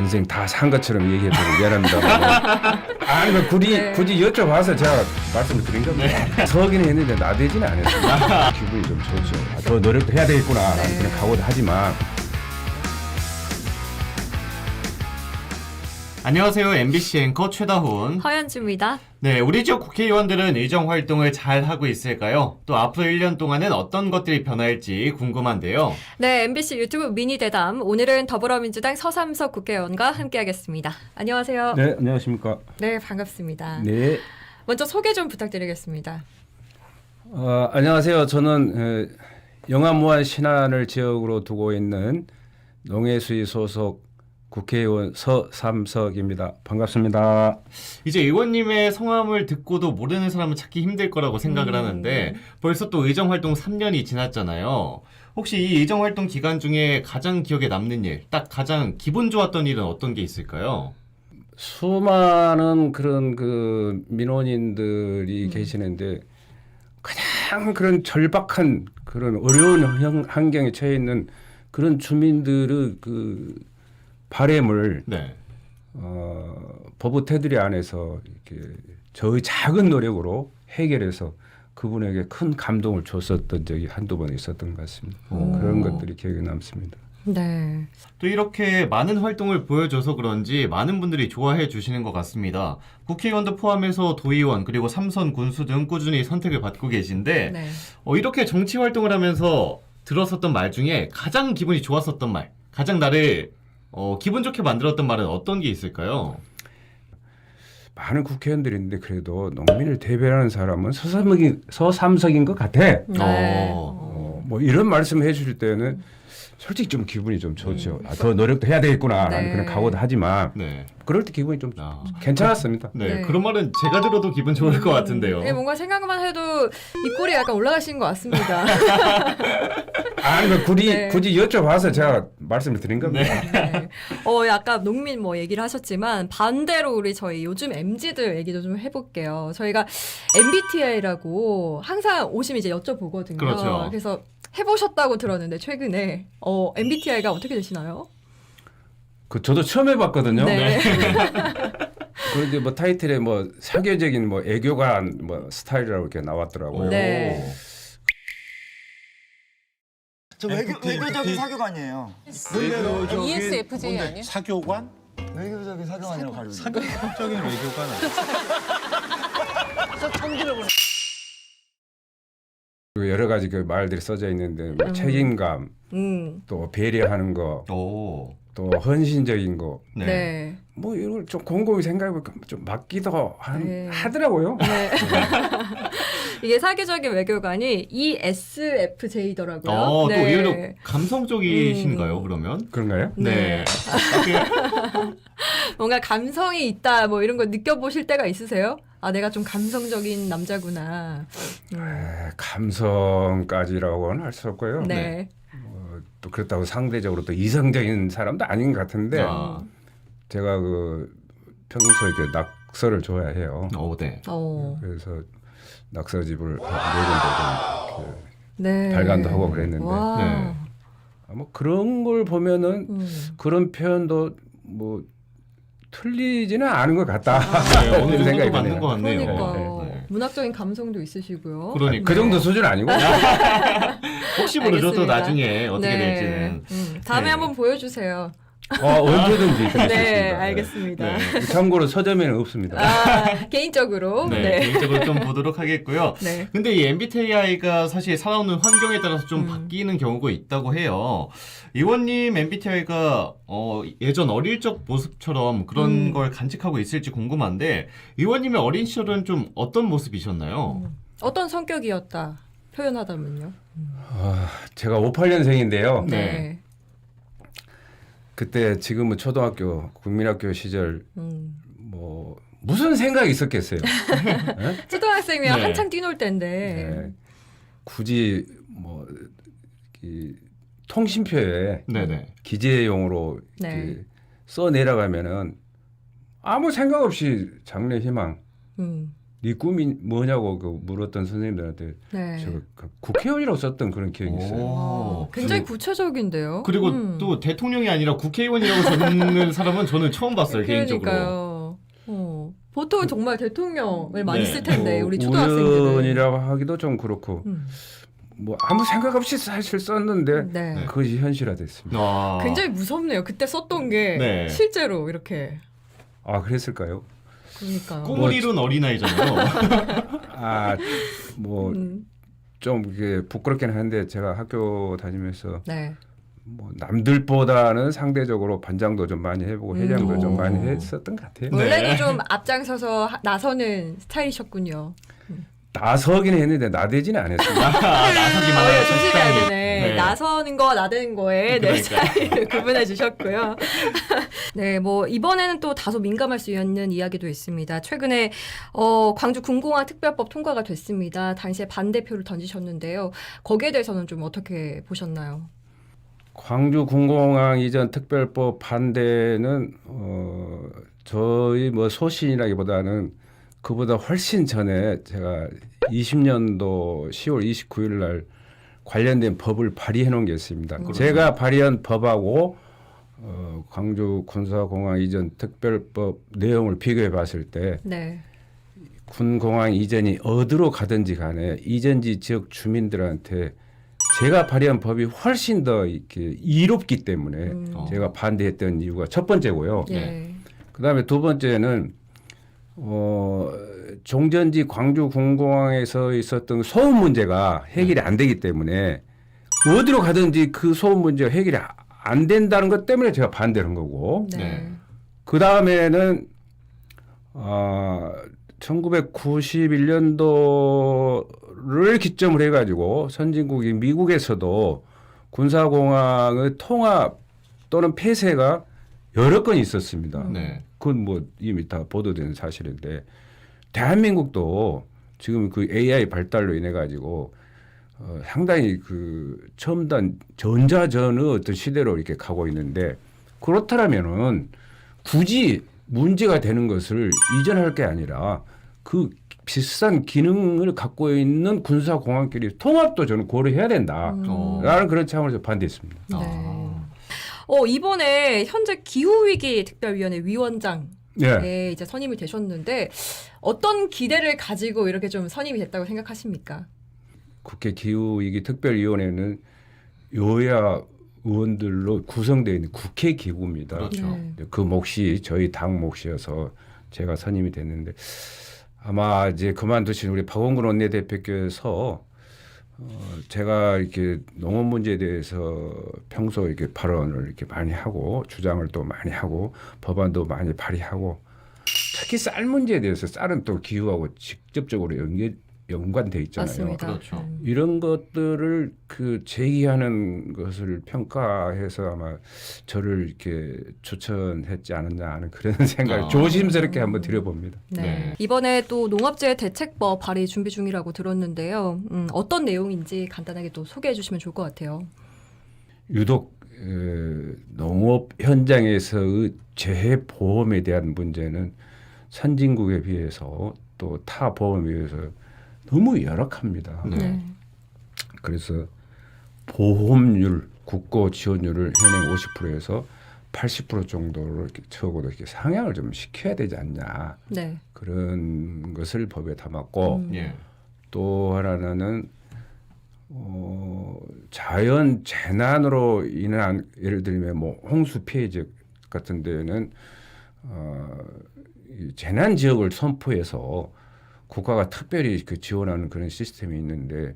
인생 다 산 것처럼 얘기해서 미안합니다. 아니 뭐 굳이 네. 굳이 여쭤봐서 제가 말씀을 드린 겁니다. 서긴 했는데 나대지는 않았습니다. 기분이 좀 좋죠. 아, 더 노력도 해야 되겠구나 라는 네. 그런 각오도 하지만 안녕하세요. MBC 앵커 최다훈. 허연주입니다. 네, 우리 지역 국회의원들은 의정 활동을 잘 하고 있을까요? 또 앞으로 1년 동안은 어떤 것들이 변할지 궁금한데요. 네, MBC 유튜브 미니 대담. 오늘은 더불어민주당 서삼석 국회의원과 함께하겠습니다. 안녕하세요. 네, 네 안녕하십니까. 반갑습니다. 네 먼저 소개 좀 부탁드리겠습니다. 어, 안녕하세요. 저는 어, 영암무안 신안을 지역으로 두고 있는 농해수위 소속 국회의원 서삼석입니다. 반갑습니다. 이제 의원님의 성함을 듣고도 모르는 사람은 찾기 힘들 거라고 생각을 음. 하는데 벌써 또 의정 활동 3년이 지났잖아요. 혹시 이 의정 활동 기간 중에 가장 기억에 남는 일, 딱 가장 기분 좋았던 일은 어떤 게 있을까요? 수많은 그런 그 민원인들이 계시는데 가장 그런 절박한 그런 어려운 형- 환경에 처해 있는 그런 주민들의 그 바램을 네. 어, 법의 테두리 안에서 이렇게 저의 작은 노력으로 해결해서 그분에게 큰 감동을 줬었던 적이 한두 번 있었던 것 같습니다. 오. 그런 것들이 기억에 남습니다. 네. 또 이렇게 많은 활동을 보여줘서 그런지 많은 분들이 좋아해 주시는 것 같습니다. 국회의원도 포함해서 도의원 그리고 삼선 군수 등 꾸준히 선택을 받고 계신데 네. 어, 이렇게 정치 활동을 하면서 들었었던 말 중에 가장 기분이 좋았었던 말, 가장 나를 어, 기분 좋게 만들었던 말은 어떤 게 있을까요? 많은 국회의원들이 있는데 그래도 농민을 대변하는 사람은 서삼석인, 서삼석인 것 같아. 네. 어. 어, 뭐 이런 말씀 해주실 때는 솔직히 좀 기분이 좀 좋죠. 아, 더 노력도 해야 되겠구나라는 네. 그런 각오도 하지만 네. 그럴 때 기분이 좀 아. 괜찮았습니다. 네, 네. 그런 말은 제가 들어도 기분 좋을 것 같은데요. 네, 뭔가 생각만 해도 입꼬리 약간 올라가신 것 같습니다. 아니 뭐 굳이 네. 굳이 여쭤봐서 제가 말씀을 드린 겁니다. 네. 어, 약간 농민 뭐 얘기를 하셨지만 반대로 우리 저희 요즘 MZ들 얘기도 좀 해볼게요. 저희가 MBTI라고 항상 오시면 이제 여쭤보거든요. 그렇죠. 그래서 해보셨다고 들었는데 최근에 어, MBTI가 어떻게 되시나요? 그 저도 처음 해봤거든요. 네. 그런데 뭐 타이틀에 뭐 사교적인 뭐 애교관 뭐 스타일이라고 이렇게 나왔더라고요. 네. 저 외교, 외교적인 사교관이에요. ESFJ 아니야? 사교관? 외교적인 사교관이라고 가르쳐. 사교적인 외교관 그리고 여러 가지 그 말들이 써져 있는데 뭐 책임감, 음. 또 배려하는 거, 오. 또 헌신적인 거, 네. 네. 뭐 이런 걸좀 곰곰이 생각해보니까 좀 맞기도 한- 네. 하더라고요. 네. 이게 사교적인 외교관이 ESFJ더라고요. 어, 또 네. 의외로 감성 적이신가요, 음. 그러면? 그런가요? 네. 뭔가 감성이 있다 뭐 이런 거 느껴보실 때가 있으세요? 아 내가 좀 감성적인 남자구나. 음. 에, 감성까지라고는 할 수 없고요. 네. 어, 또 그렇다고 상대적으로 또 이성적인 사람도 아닌 것 같은데 아. 제가 그 평소에 이렇게 낙서를 좋아해요. 오, 네. 어. 그래서 낙서집을 네 군데 좀 네. 이렇게 발간도 하고 그랬는데 와. 네. 아, 뭐 그런 걸 보면은 음. 그런 표현도 뭐 틀리지는 않은 것 같다. 네, 어느 이런 생각이 정도 맞는. 것 같네요. 그러니까요. 네. 문학적인 감성도 있으시고요. 그러니까. 그 정도 수준 아니고 혹시 모르죠, 또 알겠습니다. 나중에 어떻게 네. 될지는. 음. 다음에 네. 한번 보여주세요. 어, 언제든지 네, 있습니다. 알겠습니다. 네. 참고로 서점에는 없습니다. 아, 개인적으로. 네, 네. 개인적으로 좀 보도록 하겠고요. 네. 근데 이 MBTI가 사실 살아오는 환경에 따라서 좀 음. 바뀌는 경우가 있다고 해요. 의원님 MBTI가 어, 예전 어릴 적 모습처럼 그런 음. 걸 간직하고 있을지 궁금한데 의원님의 어린 시절은 좀 어떤 모습이셨나요? 음. 어떤 성격이었다 표현하다면요? 아, 제가 58년생인데요. 네. 그때 지금은 초등학교 국민학교 시절 음. 뭐 무슨 생각이 있었겠어요. 초등학생이면 네. 한창 뛰놀 때인데. 네. 굳이 뭐 이, 통신표에 네네. 기재용으로 네. 써 내려가면은 아무 생각 없이 장래 희망 음. 네 꿈이 뭐냐고 그 물었던 선생님들한테 네. 제가 그 국회의원이라고 썼던 그런 기억이 있어요. 오, 굉장히 그리고- 구체적인데요. 그리고 음. 또 대통령이 아니라 국회의원이라고 적는 사람은 저는 처음 봤어요 개인적으로. 그러니까요. 어. 보통은 정말 대통령을 많이 네. 쓸 텐데 뭐 우리 초등학생들은. 우연이라고 하기도 좀 그렇고 음. 뭐 아무 생각 없이 사실 썼는데 네. 네. 그것이 현실화됐습니다. 아. 굉장히 무섭네요. 그때 썼던 게 네. 실제로 이렇게. 아 그랬을까요? 그러니까요. 꿈을 이룬 어린아이잖아요. 아뭐좀 음, 이게 부끄럽긴 한데 제가 학교 다니면서 네. 뭐 남들보다는 상대적으로 반장도 좀 많이 해보고 회장도 음. 좀 많이 오. 했었던 것 같아요. 네. 원래는 좀 앞장서서 하- 나서는 스타일이셨군요. 나서긴 했는데 나대지는 않았습니다. 아, 나서기만 어, 예, 하는 조심해야. 되네. 네. 나서는 거 나대는 거에 내 그러니까요. 스타일을 구분해 주셨고요. 네, 뭐 이번에는 또 다소 민감할 수 있는 이야기도 있습니다. 최근에 어, 광주 군공항 특별법 통과가 됐습니다. 당시에 반대표를 던지셨는데요. 거기에 대해서는 좀 어떻게 보셨나요? 광주 군공항 이전 특별법 반대는 어 저희 뭐 소신이라기보다는 그보다 훨씬 전에 제가 20년도 10월 29일 날 관련된 법을 발의해 놓은 게 있습니다. 그렇죠. 제가 발의한 법하고 어, 광주 군사공항 이전 특별법 내용을 비교해 봤을 때 네. 군공항 이전이 어디로 가든지 간에 이전지 지역 주민들한테 제가 발의한 법이 훨씬 더 이렇게 이롭기 때문에 음, 어. 제가 반대했던 이유가 첫 번째고요. 예. 그다음에 두 번째는 어 종전지 광주 군공항에서 있었던 소음 문제가 해결이 안 되기 때문에 어디로 가든지 그 소음 문제가 해결이 아- 안 된다는 것 때문에 제가 반대한 거고 네. 네. 그 다음에는 어, 1991년도를 기점으로 해가지고 선진국인 미국에서도 군사공항의 통합 또는 폐쇄가 여러 건 있었습니다. 네. 그건 뭐 이미 다 보도된 사실인데 대한민국도 지금 그 AI 발달로 인해 가지고 어, 상당히 그 첨단 전자전의 어떤 시대로 이렇게 가고 있는데 그렇다면은 굳이 문제가 되는 것을 이전할 게 아니라 그 비슷한 기능을 갖고 있는 군사 공항끼리 통합도 저는 고려해야 된다라는 어. 그런 차원에서 반대했습니다. 네. 아. 어, 이번에 현재 기후위기 특별위원회 위원장 예. 에 이제 선임이 되셨는데 어떤 기대를 가지고 이렇게 좀 선임이 됐다고 생각하십니까? 국회 기후위기 특별위원회는 여야 의원들로 구성되어 있는 국회 기구입니다. 그렇죠. 네. 그 몫이 저희 당 몫이어서 제가 선임이 됐는데 아마 이제 그만두신 우리 박원근 원내대표께서 어, 제가 이렇게 농업 문제에 대해서 평소 이렇게 발언을 이렇게 많이 하고 주장을 또 많이 하고 법안도 많이 발의하고 특히 쌀 문제에 대해서 쌀은 또 기후하고 직접적으로 연계 연관돼 있잖아요. 맞습니다. 그렇죠. 음. 이런 것들을 그 제기하는 것을 평가해서 아마 저를 이렇게 추천했지 않았나 하는 그런 생각을 아. 조심스럽게 한번 드려봅니다. 네. 네. 이번에 또 농업재해 대책법 발의 준비 중이라고 들었는데요. 음, 어떤 내용인지 간단하게 또 소개해 주시면 좋을 것 같아요. 유독 에, 농업 현장에서의 재해 보험에 대한 문제는 선진국에 비해서 또 타 보험에 비해서 너무 열악합니다. 네. 그래서 보험률, 국고 지원율을 현행 50%에서 80% 정도로 이렇게 적어도 이렇게 상향을 좀 시켜야 되지 않냐 네. 그런 것을 법에 담았고 음. 예. 또 하나는 어, 자연 재난으로 인한 예를 들면 뭐 홍수 피해 지역 같은 데는 어, 이 재난 지역을 선포해서 국가가 특별히 그 지원하는 그런 시스템이 있는데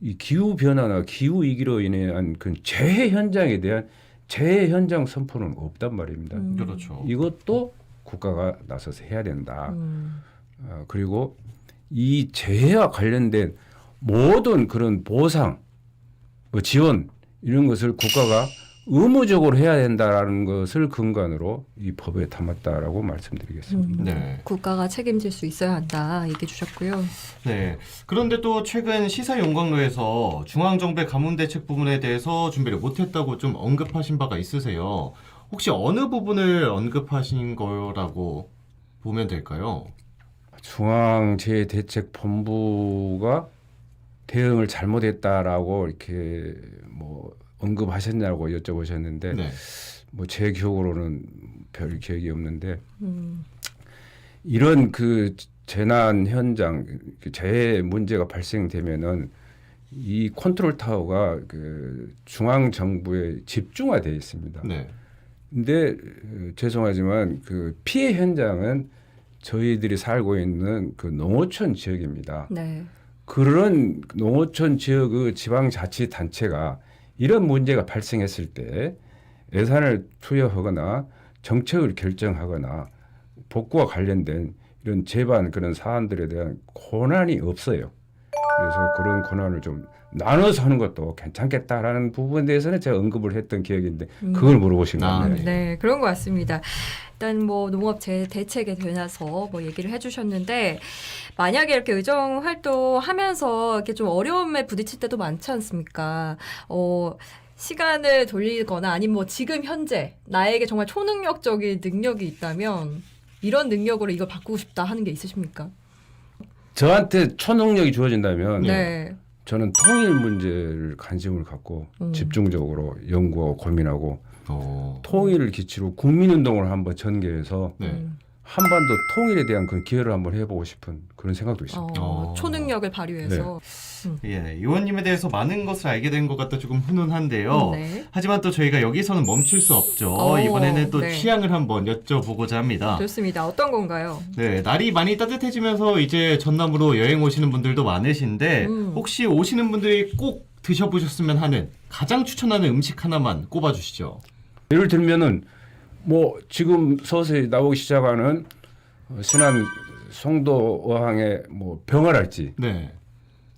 이 기후 변화나 기후 위기로 인한 그 재해 현장에 대한 재해 현장 선포는 없단 말입니다. 음. 그렇죠. 이것도 국가가 나서서 해야 된다. 음. 어, 그리고 이 재해와 관련된 모든 그런 보상, 뭐 지원 이런 것을 국가가 의무적으로 해야 된다라는 것을 근간으로 이 법에 담았다라고 말씀드리겠습니다. 음. 네. 국가가 책임질 수 있어야 한다 얘기해 주셨고요. 네. 그런데 또 최근 시사 용광로에서 중앙정부의 가뭄 대책 부분에 대해서 준비를 못했다고 좀 언급하신 바가 있으세요. 혹시 어느 부분을 언급하신 거라고 보면 될까요? 중앙재해대책본부가 대응을 잘못했다라고 이렇게 뭐 언급하셨냐고 여쭤보셨는데 네. 뭐제 기억으로는 별 기억이 없는데 음, 이런 그 재난 현장 그 재해 문제가 발생되면은 이 컨트롤 타워가 그 중앙 정부에 집중화되어 있습니다. 네. 근데 어, 죄송하지만 그 피해 현장은 저희들이 살고 있는 그 농어촌 지역입니다. 네. 그런 농어촌 지역의 지방자치단체가 이런 문제가 발생했을 때 예산을 투여하거나 정책을 결정하거나 복구와 관련된 이런 재반 그런 사안들에 대한 권한이 없어요. 그래서 그런 권한을 좀 나눠서 하는 것도 괜찮겠다라는 부분에 대해서는 제가 언급을 했던 기억인데 그걸 물어보신 아, 건데 네, 그런 것 같습니다. 일단 뭐 농업 재 대책에 대해서 뭐 얘기를 해주셨는데 만약에 이렇게 의정 활동하면서 이렇게 좀 어려움에 부딪힐 때도 많지 않습니까? 어. 시간을 돌리거나 아니면 뭐 지금 현재 나에게 정말 초능력적인 능력이 있다면 이런 능력으로 이걸 바꾸고 싶다 하는 게 있으십니까? 저한테 초능력이 주어진다면 네. 저는 통일 문제를 관심을 갖고 음. 집중적으로 연구하고 고민하고 어. 통일을 기치로 국민운동을 한번 전개해서 네. 음. 한반도 통일에 대한 그런 기회를 한번 해보고 싶은 그런 생각도 있습니다. 어, 어. 초능력을 발휘해서 예, 의원님에 대해서 많은 것을 알게 된 것 같아 조금 훈훈한데요. 네. 하지만 또 저희가 여기서는 멈출 수 없죠. 어, 이번에는 또 네. 취향을 한번 여쭤보고자 합니다. 좋습니다. 어떤 건가요? 네, 날이 많이 따뜻해지면서 이제 전남으로 여행 오시는 분들도 많으신데 음. 혹시 오시는 분들이 꼭 드셔보셨으면 하는 가장 추천하는 음식 하나만 꼽아주시죠. 예를 들면은 뭐 지금 서서히 나오기 시작하는 어, 신안 송도 어항의 뭐 병어랄지 네.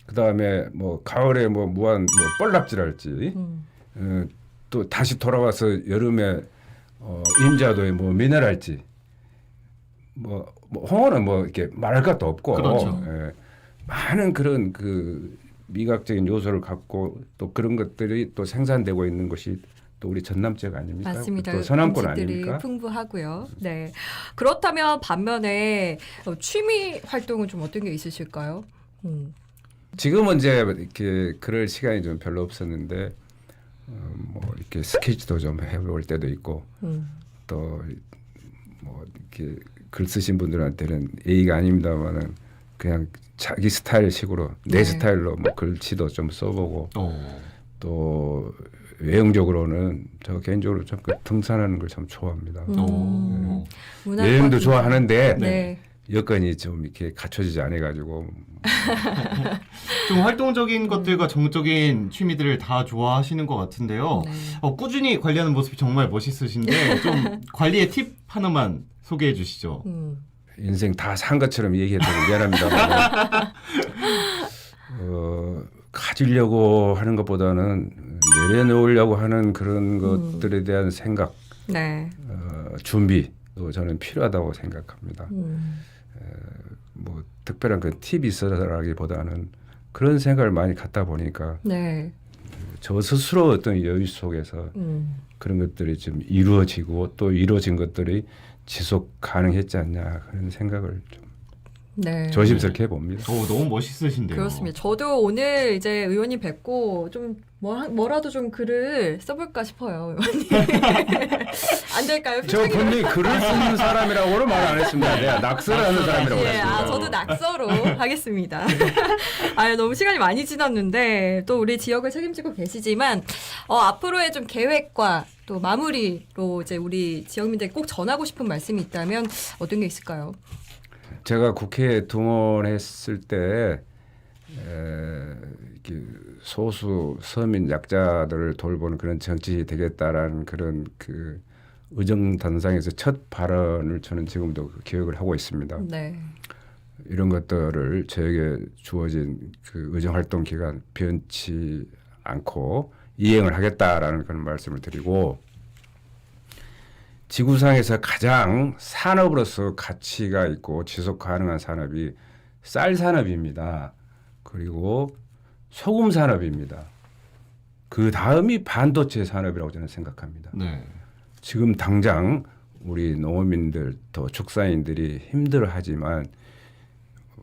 그 다음에 뭐 가을에 뭐 무한 뭐 뻘락지랄지 음. 어, 또 다시 돌아와서 여름에 어, 임자도에 뭐 미네랄지 뭐, 뭐 홍어는 뭐 이렇게 말할 것도 없고 그렇죠. 예, 많은 그런 그 미각적인 요소를 갖고 또 그런 것들이 또 생산되고 있는 것이 또 우리 전남 지역 아닙니까? 맞습니다. 또 서남권 음식들이 아닙니까? 풍부하고요. 네. 그렇다면 반면에 어, 취미 활동은 좀 어떤 게 있으실까요? 음. 지금은 이제 이렇게 그럴 시간이 좀 별로 없었는데 어, 뭐 이렇게 스케치도 좀 해볼 때도 있고 음. 또뭐 이렇게 글 쓰신 분들한테는 예의가 아닙니다만은 그냥 자기 스타일식으로 내 네. 스타일로 뭐 글씨도 좀 써보고 어. 또 외형적으로는 저 개인적으로 좀그 등산하는 걸 참 좋아합니다. 음. 어. 문화과 여행도 기- 좋아하는데 네. 여건이 좀 이렇게 갖춰지지 않아 가지고 좀 활동적인 것들과 정적인 취미들을 다 좋아하시는 것 같은데요. 네. 어, 꾸준히 관리하는 모습이 정말 멋있으신데 좀 관리의 팁 하나만 소개해 주시죠. 음. 인생 다 산 것처럼 얘기했다고 미안합니다. 어, 가지려고 하는 것보다는 내려놓으려고 하는 그런 것들에 대한 생각, 네. 어, 준비도 저는 필요하다고 생각합니다. 음. 뭐 특별한 그 팁이 있어라기보다는 그런 생각을 많이 갖다 보니까 네. 저 스스로 어떤 여유 속에서 음. 그런 것들이 좀 이루어지고 또 이루어진 것들이 지속 가능했지 않냐 그런 생각을 좀 네. 조심스럽게 해봅니다. 오, 너무 멋있으신데요. 그렇습니다. 저도 오늘 이제 의원님 뵙고 좀 뭐, 뭐라도 좀 글을 써볼까 싶어요. 의원님. 안 될까요? 저 분명히 글을 쓰는 사람이라고는 말 안 했습니다. 내가 낙서를 하는 사람이라고 예, 했습니다. 아, 저도 낙서로 하겠습니다. 아, 너무 시간이 많이 지났는데 또 우리 지역을 책임지고 계시지만 어, 앞으로의 좀 계획과 또 마무리로 이제 우리 지역민들께 꼭 전하고 싶은 말씀이 있다면 어떤 게 있을까요? 제가 국회에 등원했을 때 에, 이렇게 소수 서민 약자들을 돌보는 그런 정치 되겠다라는 그런 그 의정 단상에서 첫 발언을 저는 지금도 그 기억을 하고 있습니다. 네. 이런 것들을 저에게 주어진 그 의정 활동 기간 변치 않고 이행을 하겠다라는 그런 말씀을 드리고 지구상에서 가장 산업으로서 가치가 있고 지속 가능한 산업이 쌀 산업입니다. 그리고 소금 산업입니다. 그 다음이 반도체 산업이라고 저는 생각합니다. 네. 지금 당장 우리 농업인들 또 축산인들이 힘들어하지만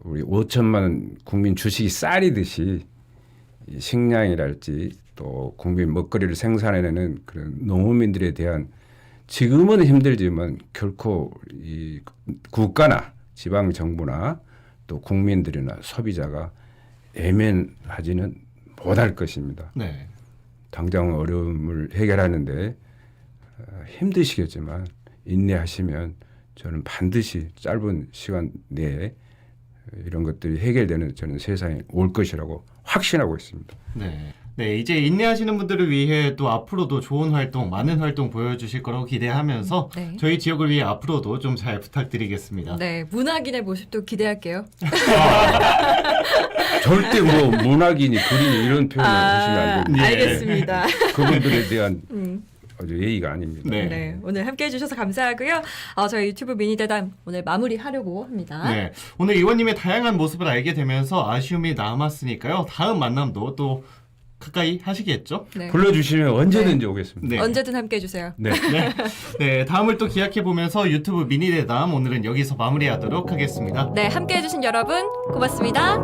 우리 5천만 국민 주식이 쌀이듯이 이 식량이랄지 또 국민 먹거리를 생산해내는 그런 농민들에 대한 지금은 힘들지만 결코 이 국가나 지방 정부나 또 국민들이나 소비자가 애면하지는 못할 것입니다. 네. 당장 어려움을 해결하는데 어, 힘드시겠지만 인내하시면 저는 반드시 짧은 시간 내에 이런 것들이 해결되는 저는 세상이 올 것이라고 확신하고 있습니다. 네. 네, 이제 인내하시는 분들을 위해 또 앞으로도 좋은 활동, 많은 활동 보여주실 거라고 기대하면서 네. 저희 지역을 위해 앞으로도 좀 잘 부탁드리겠습니다. 네, 문학인의 모습도 기대할게요. 절대 뭐 문학인이 그림이 이런 표현을 하시면 안 됩니다. 예. 알겠습니다. 그분들에 대한 음. 아주 예의가 아닙니다. 네. 네. 오늘 함께 해주셔서 감사하고요. 어, 저희 유튜브 미니 대담 오늘 마무리하려고 합니다. 네. 오늘 의원님의 다양한 모습을 알게 되면서 아쉬움이 남았으니까요. 다음 만남도 또 가까이 하시겠죠? 네. 불러주시면 언제든지 오겠습니다. 네. 언제든 함께 해주세요. 네. 네. 네, 다음을 또 기약해 보면서 유튜브 미니 대담 오늘은 여기서 마무리하도록 하겠습니다. 네, 함께 해주신 여러분 고맙습니다.